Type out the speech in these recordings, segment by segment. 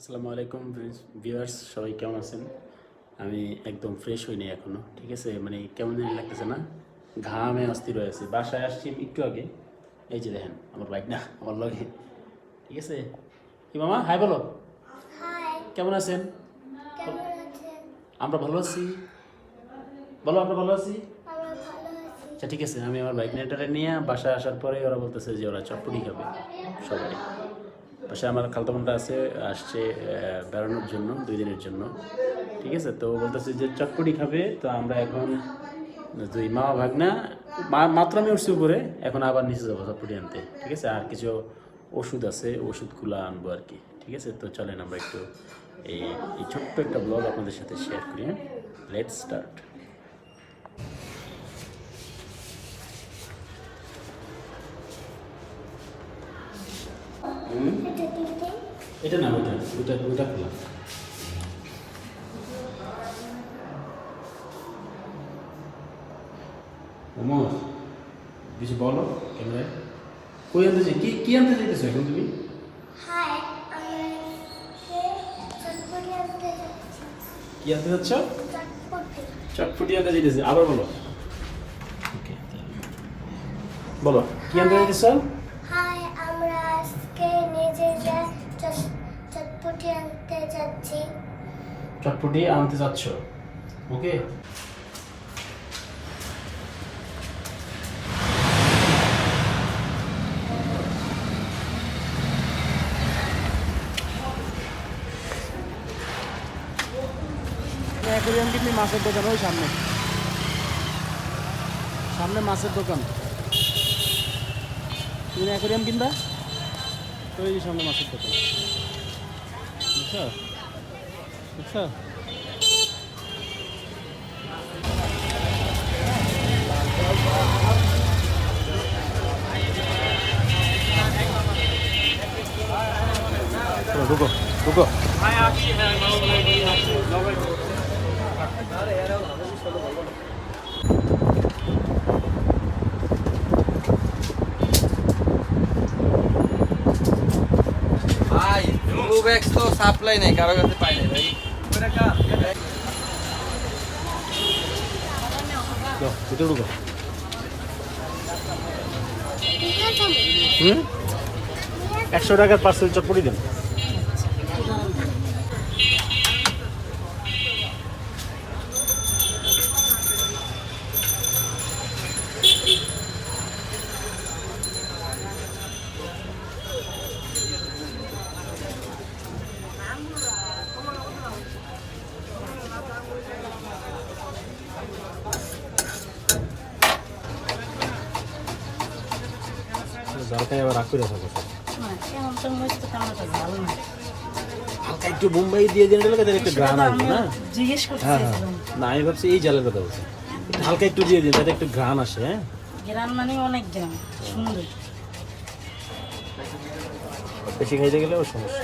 আসসালামু আলাইকুম ভিউয়ার্স সবাই কেমন আছেন? আমি একদম ফ্রেশ হইনি এখনও ঠিক আছে? মানে কেমন জানি লাগতেছে না? ঘামে অস্থির হয়ে আছি। বাসায় আসছি একটু আগে। এই যে দেখেন আমার বাইক না আমার লগে। ঠিক আছে? কি মামা হাই বলো। কেমন আছেন? আমরা ভালো আছি। বলো আমরা ভালো আছি? আমরা ভালো আছি। আচ্ছা ঠিক আছে আমি আমার বাইক নেটারে নিয়ে বাসায় আসার পরে ওরা বলতেছে যে ওরা চটপটি খাবে। সবাই। পাশে আমার খালতামনটা আছে, আসছে বেড়ানোর জন্য, দুই দিনের জন্য। ঠিক আছে? তো বলতেছে যে, চটপটি খাবে। তো আমরা এখন দুই মা ভাগনা মাত্র আমি উঠছি উপরে, এখন আবার নিচে যাব চটপটি আনতে। ঠিক আছে? আর কিছু ওষুধ আছে ওষুধগুলো আনব আর কি। ঠিক আছে? তো চলেন আমরা একটু এই এই ছোট্ট একটা ব্লগ আপনাদের সাথে শেয়ার করি হ্যাঁ? লেট স্টার্ট এটা না ওইটা ওইটা ওইটা খোলা। ওমর কিছু বলো ক্যামেরায়। কই আনতে যাই? কি কি আনতে যাইতেছো এখন তুমি? কি আনতে যাচ্ছ? চটপটি। আনতে যাইতেছে। আবার বলো। বলো কি আনতে যাইতেছ? চটপটি আনতে যাচ্ছ ওকে? অ্যাকোরিয়াম কিনবি মাছের দোকান ওই সামনে। সামনে মাছের দোকান। তুমি অ্যাকোরিয়াম কিনবা? তো ওই সামনে মাছের দোকান। বুঝছ বুঝছ চলো, ঢুকো ঢুকো ভাই ব্লু ব্যাগস তো সাপ্লাই নেই কারও কাছে পাই নাই ভাই যাও, একশো টাকার পার্সেল চটপটি দেন। জালকায় আবার রাগ করে না। হালকা একটু বোম্বাই দিয়ে দিন তাদের একটু গ্রান আসবে না? জিজ্ঞেস হ্যাঁ হ্যাঁ। না আমি ভাবছি এই জালের কথা বলছি। হালকা একটু দিয়ে দিন তাতে একটু গ্রান আসে হ্যাঁ? গ্রাম মানে অনেক গ্রাম সুন্দর। বেশি খাইতে গেলে ও সমস্যা।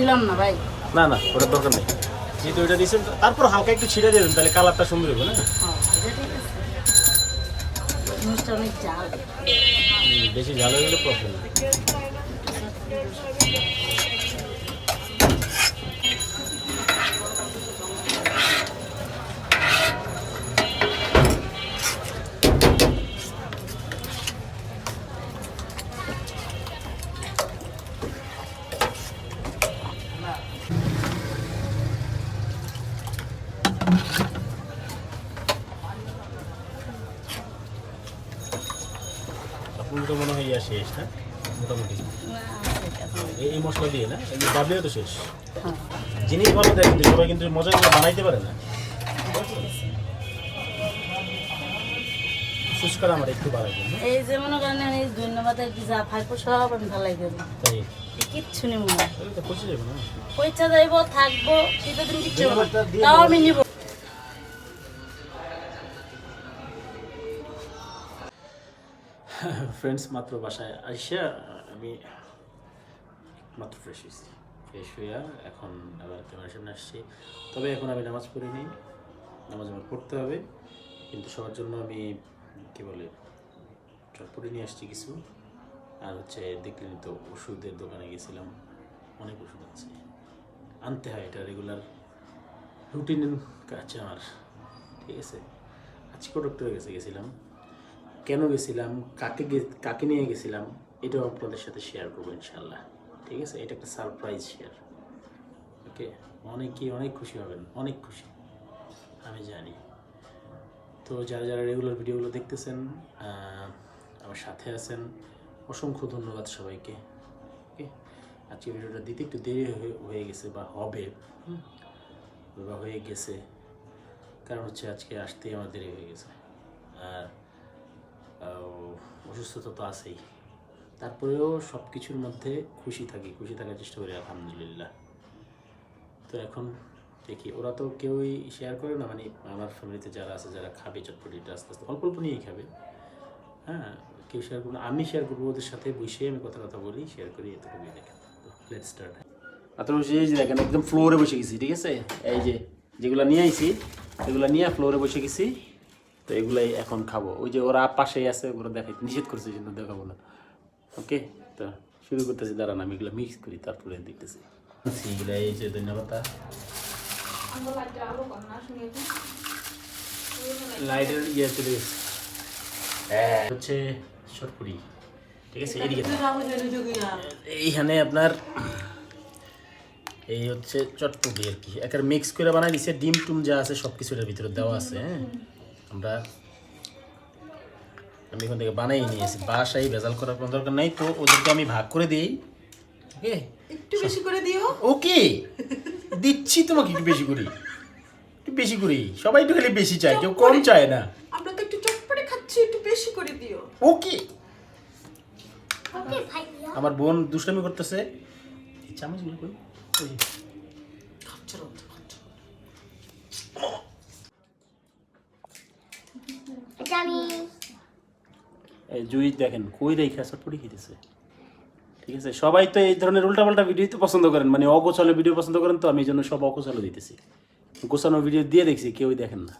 দিলাম না ভাই। না না ওটার দরকার নেই। যেহেতু ওইটা দিয়েছেন তারপর হালকা একটু ছিঁড়ে দেবেন তাহলে কালারটা সুন্দর হবে না? বেশি ঝাল হয়ে গেলে প্রবলেম তো মনে হয় ইয়া শেষ না? মোটামুটি। এই মশলা দিয়ে না? এই ডাবলিও তো শেষ। হ্যাঁ। জিনিস ভালো দেয় কিন্তু সবাই কিন্তু মজা করে বানাইতে পারে না। ফুচকার আমার একটু বাড়াই এই যে মনে করেন আমি এই ধন্যবাদ যা সব আমি ভালাই দেবো। কিচ্ছু না। পয়সা যাইব থাকব শীতের দিন কিচ্ছু তাও আমি নিব। ফ্রেন্ডস মাত্র বাসায় আইসা, আমি মাত্র ফ্রেশ হয়েছি। ফ্রেশ হইয়া এখন আবার তোমার সামনে আসছি। তবে এখন আমি নামাজ পড়িনি নামাজ আমার পড়তে হবে। কিন্তু সবার জন্য আমি, কী বলে, চটপটি নিয়ে আসছি কিছু। আর হচ্ছে দেখলেন তো ওষুধের দোকানে গেছিলাম। অনেক ওষুধ আছে। আনতে হয় এটা রেগুলার রুটিন কাজ আমার। ঠিক আছে? আজকে ডক্টরের কাছে গেছিলাম। কেন গেছিলাম? কাকে কাকে নিয়ে গেছিলাম? এটাও আপনাদের সাথে শেয়ার করব ইনশাল্লাহ ঠিক আছে? এটা একটা সারপ্রাইজ শেয়ার ওকে অনেকেই অনেক খুশি হবেন। অনেক খুশি। আমি জানি। তো যারা যারা রেগুলার ভিডিওগুলো দেখতেছেন আমার সাথে আছেন, অসংখ্য ধন্যবাদ সবাইকে। ওকে আজকে ভিডিওটা দিতে একটু দেরি হয়ে- গেছে বা হবে। বা হয়ে গেছে। কারণ হচ্ছে আজকে আসতেই আমার দেরি হয়ে গেছে। আর অসুস্থতা তো আছেই। তারপরেও সব কিছুর মধ্যে খুশি থাকি, খুশি থাকার চেষ্টা করি, আলহামদুলিল্লাহ। তো এখন দেখি, ওরা তো কেউই শেয়ার করে না মানে আমার ফ্যামিলিতে যারা আছে, যারা খাবে চটপটিটা আস্তে আস্তে, অল্প অল্প নিয়েই খাবে। হ্যাঁ কেউ শেয়ার করব। আমি শেয়ার করব, ওদের সাথে বসে আমি কথা কথা বলি শেয়ার করি এতটুকুই দেখেন লেট স্টার্ট আপনার বসে এই যে দেখেন, একদম ফ্লোরে বসে গেছি, ঠিক আছে? এই যে যেগুলো নিয়ে আইছি, এগুলো নিয়ে ফ্লোরে বসে গেছি। তো এগুলাই এখন খাব। ওই যে ওরা পাশেই আছে ওগুলো দেখাই নিষেধ করছে জন্য দেখাবো না। ওকে তো শুরু করতেছি দাঁড়ান আমি এগুলো মিক্স করি তারপরে দেখতেছি। এগুলো এই যে ধন্যবাদ লাইটের ইয়ে চলে হ্যাঁ হচ্ছে সরপুরি। ঠিক আছে এদিকে এইখানে আপনার এই হচ্ছে চটপটি আর কি। একের মিক্স করে বানাই দিছে ডিম টুম যা আছে সব কিছু ভিতরে দেওয়া আছে হ্যাঁ? আমরা আমি এখান থেকে বানাই নিয়েছি বাসায় ভেজাল করার কোনো দরকার নাই তো ওদেরকে আমি ভাগ করে দিই। ওকে? একটু বেশি করে দিও। ওকে? দিচ্ছি তোমাকে একটু বেশি করি একটু বেশি করি সবাই একটু খালি বেশি চায় কেউ কম চায় না। আমরা তো একটু চটপটে খাচ্ছি একটু বেশি করে দিও। ওকে? আমার বোন দুষ্টামি করতেছে। এই চামচগুলো কই? ওই যে। এটা আমি এই জুই দেখেন কই রেখা চটপটি খেতেছে ঠিক আছে? সবাই তো এই ধরনের উল্টাপাল্টা ভিডিও তো পছন্দ করেন। মানে অগোছালো ভিডিও পছন্দ করেন তো আমি এই জন্য সব অগোছালো দিতেছি। গোছানো ভিডিও দিয়ে দেখছি কেউই দেখেন না।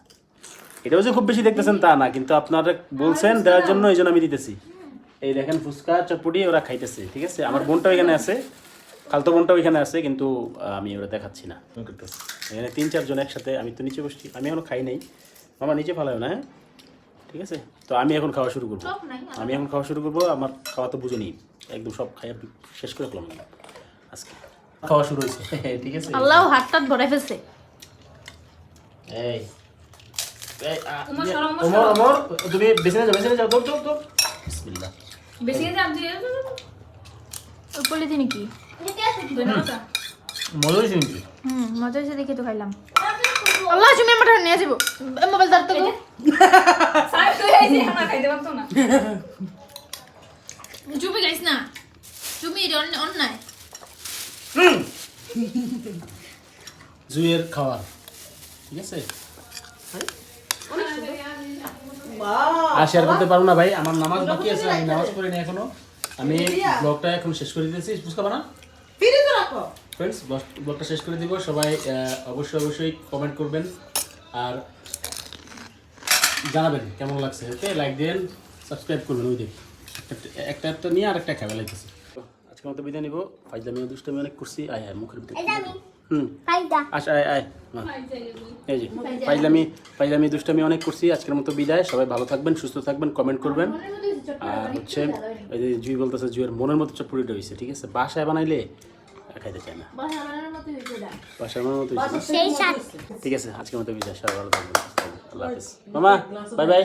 এটাও যে খুব বেশি দেখতেছেন তা না কিন্তু আপনারা বলছেন দেওয়ার জন্য এই জন্য আমি দিতেছি। এই দেখেন ফুচকা চটপটি ওরা খাইতেছে ঠিক আছে? আমার বোনটাও এখানে আছে। খালতো বোনটাও এখানে আছে কিন্তু আমি ওরা দেখাচ্ছি না। এখানে তিন চারজন একসাথে আমি তো নিচে বসছি আমি এখনও খাই নাই। মামা নিচে ফালাও না হ্যাঁ? ঠিক আছে? তো আমি এখন খাওয়া শুরু করব। আমি এখন খাওয়া শুরু করব আমার খাওয়া তো বুঝে নিই। একদম সব খাই শেষ করে ফেলাম আজকে খাওয়া শুরু হয়েছে। ঠিক আছে? আল্লাহ হাত টাত ভরে ফেলছে। এই এই, আ, ওমর ওমর তুমি বেছে যাও বেছে যাও দৌড় দৌড় দৌড়। বিসমিল্লাহ। ওই পলিথিনে কি? মজা হয়েছে কিন্তু হুম মজা হয়েছে দেখে তো খাইলাম। আল্লাহ তুমি আমার নিয়ে যাব মোবাইল ধর তো চুপি গাইস না। চুপি এটা অন্যায়। জুয়ের খাওয়ার ঠিক আছে? আর শেয়ার করতে পারব না ভাই আমার নামাজ বাকি আছে আমি নামাজ পড়িনি এখনও। আমি ব্লগটা এখন শেষ করে দিতেছি বুঝতে পারা ফিরে তো রাখো। ফ্রেন্ডস ব্লগটা শেষ করে দিব। সবাই অবশ্যই অবশ্যই কমেন্ট করবেন। আর জানাবেন কেমন লাগছে ওকে? লাইক দেন সাবস্ক্রাইব করবেন ওই দেখ একটা- একটা নিয়ে আর একটা খাবে লাগতেছে। আজকে মতো বিদায় নিব। ফাইজলামি দুষ্টমি অনেক করছি। আয় আয় মুখের ভিতরে হুম। ফাইদা আয় আয়। এই যে ফাইজলামি ফাইজলামি দুষ্টামি অনেক করছি। আজকের মতো বিদায়। সবাই ভালো থাকবেন সুস্থ থাকবেন কমেন্ট করবেন। আর হচ্ছে ওই যে জুই বলতেছে জুয়ের মনের মতো চটপটিটা হয়েছে ঠিক আছে? বাসায় বানাইলে খাইতে চায় না। ঠিক আছে আজকের মতো বিদায়। সবাই ভালো থাকবেন। আল্লাহ হাফিজ। মামা বাই বাই